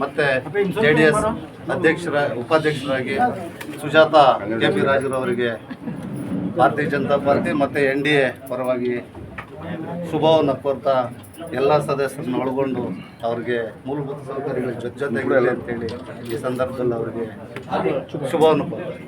ಮತ್ತೆ J D S ಅಧ್ಯಕ್ಷರ, ಉಪಾಧ್ಯಕ್ಷರಾಗಿ ಸುಜಾತ ಕೆ ಪಿ ರಾಜುರವರಿಗೆ ಭಾರತೀಯ ಜನತಾ ಪಾರ್ಟಿ ಮತ್ತು ಎನ್ ಡಿ ಎ ಪರವಾಗಿ ಶುಭವನ್ನು ಕೋರ್ತಾ ಎಲ್ಲ ಸದಸ್ಯರನ್ನು ಒಳಗೊಂಡು ಅವ್ರಿಗೆ ಮೂಲಭೂತ ಸೌಕರ್ಯಗಳ ಜೊತೆ ಜೊತೆಗೆ ಅಂತೇಳಿ ಈ ಸಂದರ್ಭದಲ್ಲಿ ಅವರಿಗೆ ಶುಭವನ್ನು ಕೋರ್ತಾರೆ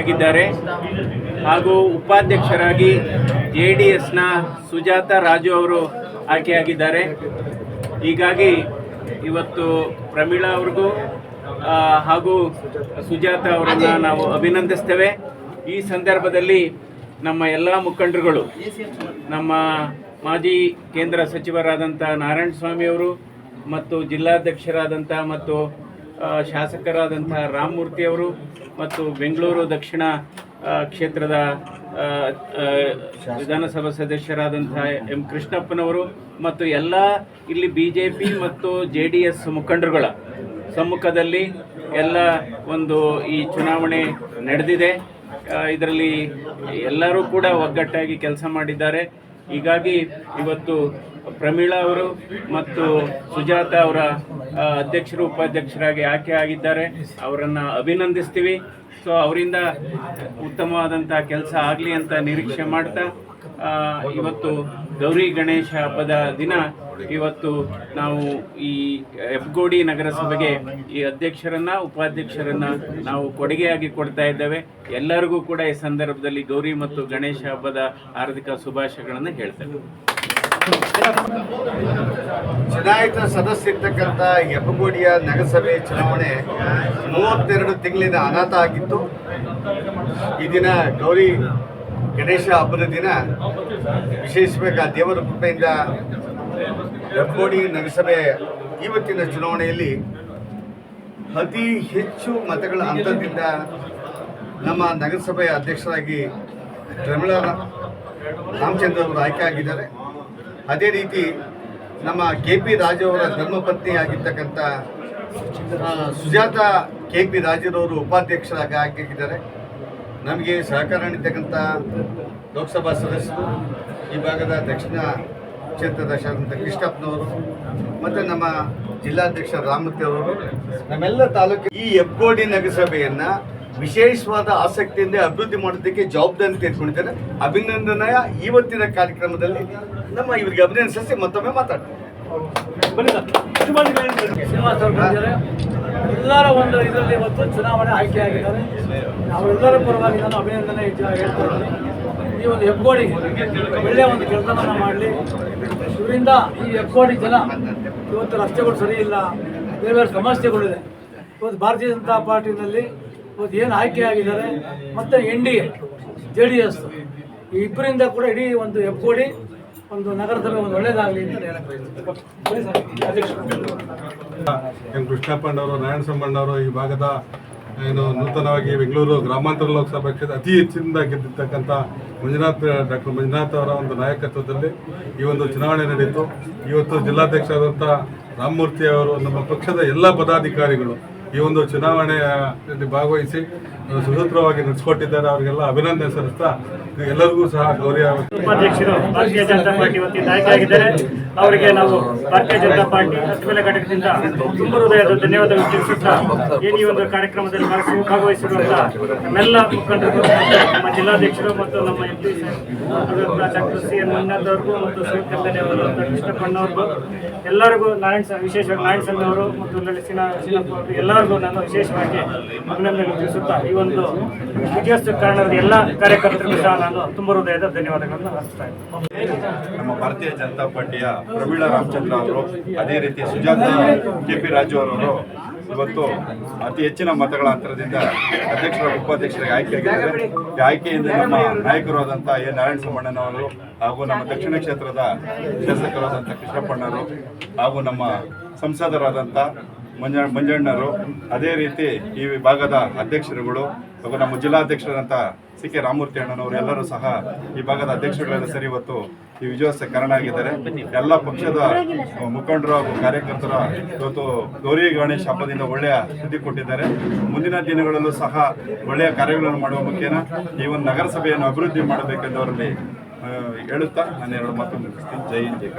ಆಗಿದ್ದಾರೆ. ಹಾಗೂ ಉಪಾಧ್ಯಕ್ಷರಾಗಿ ಜೆ ಡಿ ಎಸ್ನ ಸುಜಾತ ರಾಜು ಅವರು ಆಯ್ಕೆಯಾಗಿದ್ದಾರೆ. ಹೀಗಾಗಿ ಇವತ್ತು ಪ್ರಮೀಳಾ ಅವ್ರಿಗೂ ಹಾಗೂ ಸುಜಾತ ಅವರನ್ನು ನಾವು ಅಭಿನಂದಿಸ್ತೇವೆ. ಈ ಸಂದರ್ಭದಲ್ಲಿ ನಮ್ಮ ಎಲ್ಲ ಮುಖಂಡರುಗಳು, ನಮ್ಮ ಮಾಜಿ ಕೇಂದ್ರ ಸಚಿವರಾದಂಥ ನಾರಾಯಣ ಸ್ವಾಮಿ ಅವರು ಮತ್ತು ಜಿಲ್ಲಾಧ್ಯಕ್ಷರಾದಂಥ ಮತ್ತು ಶಾಸಕರಾದಂಥ ರಾಮಮೂರ್ತಿಯವರು ಮತ್ತು ಬೆಂಗಳೂರು ದಕ್ಷಿಣ ಕ್ಷೇತ್ರದ ವಿಧಾನಸಭಾ ಸದಸ್ಯರಾದಂಥ ಎಂ ಕೃಷ್ಣಪ್ಪನವರು ಮತ್ತು ಎಲ್ಲ ಇಲ್ಲಿ ಬಿ ಮತ್ತು ಜೆ ಡಿ ಎಸ್ ಮುಖಂಡರುಗಳ ಸಮ್ಮುಖದಲ್ಲಿ ಎಲ್ಲ ಒಂದು ಈ ಚುನಾವಣೆ ನಡೆದಿದೆ. ಇದರಲ್ಲಿ ಎಲ್ಲರೂ ಕೂಡ ಒಗ್ಗಟ್ಟಾಗಿ ಕೆಲಸ ಮಾಡಿದ್ದಾರೆ. ಹೀಗಾಗಿ ಇವತ್ತು ಪ್ರಮೀಳಾ ಅವರು ಮತ್ತು ಸುಜಾತ ಅವರ ಅಧ್ಯಕ್ಷರು, ಉಪಾಧ್ಯಕ್ಷರಾಗಿ ಆಯ್ಕೆ ಆಗಿದ್ದಾರೆ. ಅವರನ್ನು ಅಭಿನಂದಿಸ್ತೀವಿ. ಸೊ ಅವರಿಂದ ಉತ್ತಮವಾದಂಥ ಕೆಲಸ ಆಗಲಿ ಅಂತ ನಿರೀಕ್ಷೆ ಮಾಡ್ತಾ ಇವತ್ತು ಗೌರಿ ಗಣೇಶ ಹಬ್ಬದ ದಿನ. ಇವತ್ತು ನಾವು ಈ ಎಫ್ಗೋಡಿ ನಗರಸಭೆಗೆ ಈ ಅಧ್ಯಕ್ಷರನ್ನ, ಉಪಾಧ್ಯಕ್ಷರನ್ನ ನಾವು ಕೊಡುಗೆಯಾಗಿ ಕೊಡ್ತಾ ಇದ್ದೇವೆ. ಎಲ್ಲರಿಗೂ ಕೂಡ ಈ ಸಂದರ್ಭದಲ್ಲಿ ಗೌರಿ ಮತ್ತು ಗಣೇಶ ಹಬ್ಬದ ಹಾರ್ದಿಕ ಶುಭಾಶಯಗಳನ್ನು ಹೇಳ್ತೇವೆ ಚುನಾಯಿತ ಸದಸ್ಯರಿರ್ತಕ್ಕಂಥ ಹೆಬ್ಬಗೋಡಿಯ ನಗರಸಭೆ ಚುನಾವಣೆ ಮೂವತ್ತೆರಡು ತಿಂಗಳಿನ ಅನಾಥ ಆಗಿತ್ತು. ಈ ದಿನ ಗೌರಿ ಗಣೇಶ ಹಬ್ಬದ ದಿನ ವಿಶೇಷವಾಗಿ ದೇವರ ಕೃಪೆಯಿಂದ ಹೆಬ್ಬಗೋಡಿ ನಗರಸಭೆ ಇವತ್ತಿನ ಚುನಾವಣೆಯಲ್ಲಿ ಅತಿ ಹೆಚ್ಚು ಮತಗಳ ಅಂತರದಿಂದ ನಮ್ಮ ನಗರಸಭೆಯ ಅಧ್ಯಕ್ಷರಾಗಿ ಪ್ರಮೀಳಾ ರಾಮಚಂದ್ರ ಅವರು ಆಯ್ಕೆ ಆಗಿದ್ದಾರೆ. ಅದೇ ರೀತಿ ನಮ್ಮ ಕೆ ಪಿ ರಾಜು ಅವರ ಧರ್ಮಪತ್ನಿ ಆಗಿರ್ತಕ್ಕಂಥ ಆ, ಸುಜಾತ ಕೆ ಪಿ ರಾಜರವರು ಉಪಾಧ್ಯಕ್ಷರಾಗಿ ಆಯ್ಕೆಯಾಗಿದ್ದಾರೆ ನಮಗೆ ಸಹಕಾರ ನೀಡ್ತಕ್ಕಂಥ ಲೋಕಸಭಾ ಸದಸ್ಯರು ಈ ಭಾಗದ ದಕ್ಷಿಣ ಕ್ಷೇತ್ರದ ಶಾಸಕ ಕೃಷ್ಣಪ್ಪನವರು ಮತ್ತು ನಮ್ಮ ಜಿಲ್ಲಾಧ್ಯಕ್ಷ ರಾಮಮೂರ್ತಿ ಅವರು ನಮ್ಮೆಲ್ಲ ತಾಲೂಕು ಈ ಹೆಬ್ಗೋಡಿ ನಗರಸಭೆಯನ್ನು ವಿಶೇಷವಾದ ಆಸಕ್ತಿಯಿಂದ ಅಭಿವೃದ್ಧಿ ಮಾಡೋದಕ್ಕೆ ಜವಾಬ್ದಾರಿ ತೆಗೆದುಕೊಂಡಿದ್ದಾರೆ ಅಭಿನಂದನೆಯ ಇವತ್ತಿನ ಕಾರ್ಯಕ್ರಮದಲ್ಲಿ ನಮ್ಮ ಇವರಿಗೆ ಅಭಿನಂದಿಸಿ ಮತ್ತೊಮ್ಮೆ ಮಾತಾಡ್ತಾರೆ ಎಲ್ಲರ ಒಂದು ಇದರಲ್ಲಿ ಇವತ್ತು ಚುನಾವಣೆ ಆಯ್ಕೆಯಾಗಿದ್ದಾರೆ. ಅವರೆಲ್ಲರ ಪರವಾಗಿ ನಾನು ಅಭಿನಂದನೆ ಹೇಳ್ತಾ ಈ ಒಂದು ಹೆಗ್ಗೋಡಿ ಒಳ್ಳೆಯ ಒಂದು ಕೆಲಸವನ್ನು ಮಾಡಲಿ. ಇದರಿಂದ ಈ ಹೆಬ್ಗೋಡಿ ಜನ ಇವತ್ತು ರಸ್ತೆಗಳು ಸರಿ ಇಲ್ಲ, ಬೇರೆ ಬೇರೆ ಸಮಸ್ಯೆಗಳಿದೆ ಇವತ್ತು ಭಾರತೀಯ ಜನತಾ ಪಾರ್ಟಿನಲ್ಲಿ ಇವತ್ತು ಏನು ಆಯ್ಕೆಯಾಗಿದ್ದಾರೆ, ಮತ್ತು N D A, J D S, ಈ ಇಬ್ಬರಿಂದ ಕೂಡ ಇಡೀ ಒಂದು ಹೆಬ್ಗೋಡಿ ಒಂದು ನಗರಸಭೆ ಒಂದು ಒಳ್ಳೆಯದಾಗಲಿ ಅಂತ ಹೇಳಕ್ಕೆ ಬಯಸ್ತೀನಿ. ಎಂ ಕೃಷ್ಣಪ್ಪಣ್ಣವರು ನಾರಾಯಣ ಸಂಬಣ್ಣವರು ಈ ಭಾಗದ, ಏನು, ನೂತನವಾಗಿ ಬೆಂಗಳೂರು ಗ್ರಾಮಾಂತರ ಲೋಕಸಭಾ ಕ್ಷೇತ್ರ, ಅತಿ ಹೆಚ್ಚಿನಿಂದ ಗೆದ್ದಿರ್ತಕ್ಕಂಥ ಮಂಜುನಾಥ್, ಡಾಕ್ಟರ್ ಮಂಜುನಾಥ್ ಅವರ ಒಂದು ನಾಯಕತ್ವದಲ್ಲಿ ಈ ಒಂದು ಚುನಾವಣೆ ನಡೆಯಿತು ಇವತ್ತು ಜಿಲ್ಲಾಧ್ಯಕ್ಷರಾದಂಥ ರಾಮಮೂರ್ತಿ ಅವರು ನಮ್ಮ ಪಕ್ಷದ ಎಲ್ಲ ಪದಾಧಿಕಾರಿಗಳು ಈ ಒಂದು ಚುನಾವಣೆಯಲ್ಲಿ ಭಾಗವಹಿಸಿ ಸುಸೂತ್ರವಾಗಿ ನಡೆಸಿಕೊಟ್ಟಿದ್ದಾರೆ, ಅವರಿಗೆಲ್ಲ ಅಭಿನಂದನೆ ಸಲ್ಲಿಸ್ತಾ ಎಲ್ಲರಿಗೂ ಸಹ ಗೌರವ. ಉಪಾಧ್ಯಕ್ಷರು, ಭಾರತೀಯ ಜನತಾ ಪಾರ್ಟಿ ವತಿಯಿಂದ ಆಯ್ಕೆಯಾಗಿದ್ದಾರೆ. ಅವರಿಗೆ ನಾವು ಭಾರತೀಯ ಜನತಾ ಪಾರ್ಟಿ ಹಸಿಮೆಲ ಘಟಕದಿಂದ ತುಂಬ ಹೃದಯದ ಧನ್ಯವಾದಗಳು ತಿಳಿಸುತ್ತಾ ಈ ಒಂದು ಕಾರ್ಯಕ್ರಮದಲ್ಲಿ ಭಾಗವಹಿಸಿ- ಭಾಗವಹಿಸಿರುವಂತಹ ನಮ್ಮೆಲ್ಲ ಮುಖಂಡರು, ನಮ್ಮ ಜಿಲ್ಲಾಧ್ಯಕ್ಷರು ಮತ್ತು ನಮ್ಮ M P doctor C N Manjunath ಅವ್ರಿಗೂ ಮತ್ತು ಅವರು ಕೃಷ್ಣಪ್ಪಣ್ಣವ್ರಿಗೂ ಎಲ್ಲರಿಗೂ ನಾರಾಯಣ ಸರ್ ವಿಶೇಷವಾಗಿ ನಾರಾಯಣ ಸರ್ ಮತ್ತು ಲಲಿತ ಅವರು ಎಲ್ಲರಿಗೂ ನಾನು ವಿಶೇಷವಾಗಿ ಅಭಿನಂದನೆ ತಿಳಿಸುತ್ತಾ ಈ ಒಂದು ವಿಜಯೋತ್ಸವ ಕಾರಣದ ಎಲ್ಲ ಕಾರ್ಯಕರ್ತರಿಗೂ ಸಹ ನಾನು ತುಂಬ ಹೃದಯದ ಧನ್ಯವಾದಗಳನ್ನು ಅರ್ಪಿಸ್ತಾ ಇದ್ದೀನಿ. ನಮ್ಮ ಭಾರತೀಯ ಜನತಾ ಪಾರ್ಟಿಯ ಪ್ರವೀಣ ರಾಮಚಂದ್ರ ಅವರು, ಅದೇ ರೀತಿ ಸುಜಾತ ಕೆ ಪಿ ರಾಜು ಅವರವರು ಇವತ್ತು ಅತಿ ಹೆಚ್ಚಿನ ಮತಗಳ ಅಂತರದಿಂದ ಅಧ್ಯಕ್ಷರ ಉಪಾಧ್ಯಕ್ಷರಿಗೆ ಆಯ್ಕೆಯಾಗಿದ್ದಾರೆ. ಈ ಆಯ್ಕೆಯಿಂದ ನಮ್ಮ ನಾಯಕರಾದಂಥ ಎ. ನಾರಾಯಣ ಸಮ್ಮಣ್ಣನವರು ಹಾಗೂ ನಮ್ಮ ದಕ್ಷಿಣ ಕ್ಷೇತ್ರದ ಶಾಸಕರಾದಂಥ ಕೃಷ್ಣಪ್ಪಣ್ಣರು ಹಾಗೂ ನಮ್ಮ ಸಂಸದರಾದಂಥ ಮಂಜ ಮಂಜಣ್ಣರು ಅದೇ ರೀತಿ ಈ ವಿಭಾಗದ ಅಧ್ಯಕ್ಷರುಗಳು ಹಾಗೂ ನಮ್ಮ ಜಿಲ್ಲಾಧ್ಯಕ್ಷರಾದಂಥ ಸಿ ಕೆ ರಾಮಮೂರ್ತಿ ಅಣ್ಣನವರು ಎಲ್ಲರೂ ಸಹ ಈ ಭಾಗದ ಅಧ್ಯಕ್ಷರುಗಳೆಲ್ಲ ಸರಿ ಇವತ್ತು ಈ ವಿಜಯೋತ್ಸವ ಕಾರಣ ಆಗಿದ್ದಾರೆ ಎಲ್ಲ ಪಕ್ಷದ ಮುಖಂಡರು ಹಾಗೂ ಕಾರ್ಯಕರ್ತರ ಇವತ್ತು ಗೌರಿ ಗಣೇಶ ಹಬ್ಬದಿಂದ ಒಳ್ಳೆಯ ಸುದ್ದಿ ಕೊಟ್ಟಿದ್ದಾರೆ. ಮುಂದಿನ ದಿನಗಳಲ್ಲೂ ಸಹ ಒಳ್ಳೆಯ ಕಾರ್ಯಗಳನ್ನು ಮಾಡುವ ಮುಖೇನ ಈ ಒಂದು ನಗರಸಭೆಯನ್ನು ಅಭಿವೃದ್ಧಿ ಮಾಡಬೇಕೆಂದು ಅವರಲ್ಲಿ ಹೇಳುತ್ತಾ ನಾನು ಎರಡು ಮಾತು ಮುಗಿಸ್ತೀನಿ. ಜೈ ಜೈ.